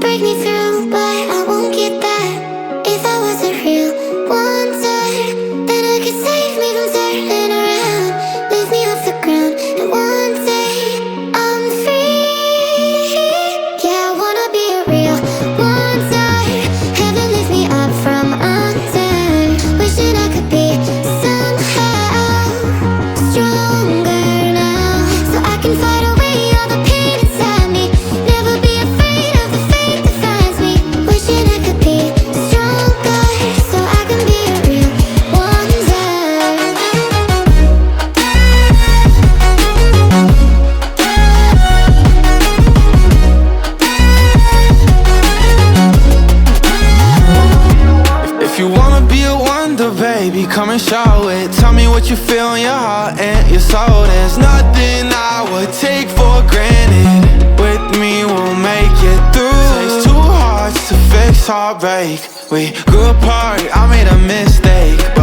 break me baby, come and show it Tell me what you feel in your heart and your soul. There's nothing I would take for granted. With me, we'll make it through. Takes two hearts to fix heartbreak. We grew apart, I made a mistake.